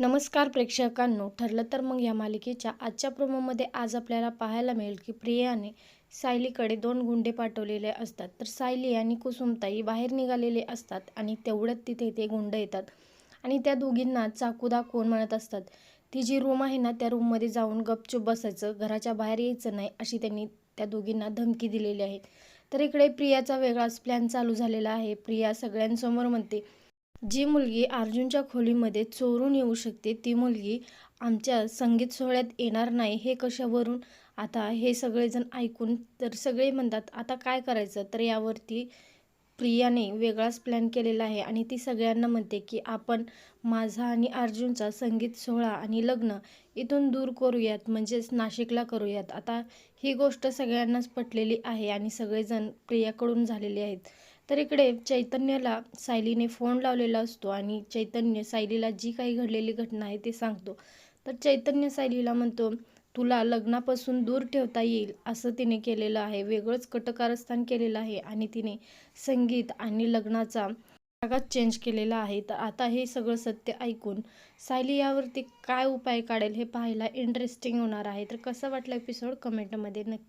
नमस्कार प्रेक्षकांनो ठरलं तर मग या मालिकेच्या आजच्या प्रोमोमध्ये आज आपल्याला पाहायला मिळेल की प्रियाने सायलीकडे दोन गुंडे पाठवलेले असतात. तर सायली आणि कुसुमताई बाहेर निघालेले असतात आणि तेवढ्यात तिथे ते गुंड येतात आणि त्या दोघींना चाकू दाखवून म्हणत असतात? ती जी रूम आहे ना त्या रूममध्ये जाऊन गपचूप बसायचं घराच्या बाहेर यायचं नाही अशी त्यांनी त्या दोघींना धमकी दिलेली आहे. तर इकडे प्रियाचा वेगळाच प्लॅन चालू झालेला आहे. प्रिया सगळ्यांसमोर म्हणते जी मुलगी अर्जुनच्या खोलीमध्ये चोरून येऊ शकते ती मुलगी आमच्या संगीत सोहळ्यात येणार नाही हे कशावरून? आता हे सगळेजण ऐकून तर सगळे म्हणतात आता काय करायचं? तर यावरती प्रियाने वेगळाच प्लॅन केलेला आहे आणि ती सगळ्यांना म्हणते की आपण माझा आणि अर्जुनचा संगीत सोहळा आणि लग्न इथून दूर करूयात म्हणजेच नाशिकला करूयात. आता ही गोष्ट सगळ्यांनाच पटलेली आहे आणि सगळेजण प्रियाकडून झालेले आहेत. तर इकडे चैतन्याला सायलीने फोन लावलेला असतो आणि चैतन्य सायलीला जी काही घडलेली घटना आहे ते सांगतो. तर चैतन्य सायलीला म्हणतो तुला लग्नापासून दूर ठेवता येईल असं तिने केलेलं आहे. वेगळंच कटकारस्थान केलेलं आहे आणि तिने संगीत आणि लग्नाचा जागाच चेंज केलेला आहे. तर आता हे सगळं सत्य ऐकून सायली यावरती काय उपाय काढेल हे पाहायला इंटरेस्टिंग होणार आहे. तर कसं वाटलं एपिसोड कमेंटमध्ये नक्की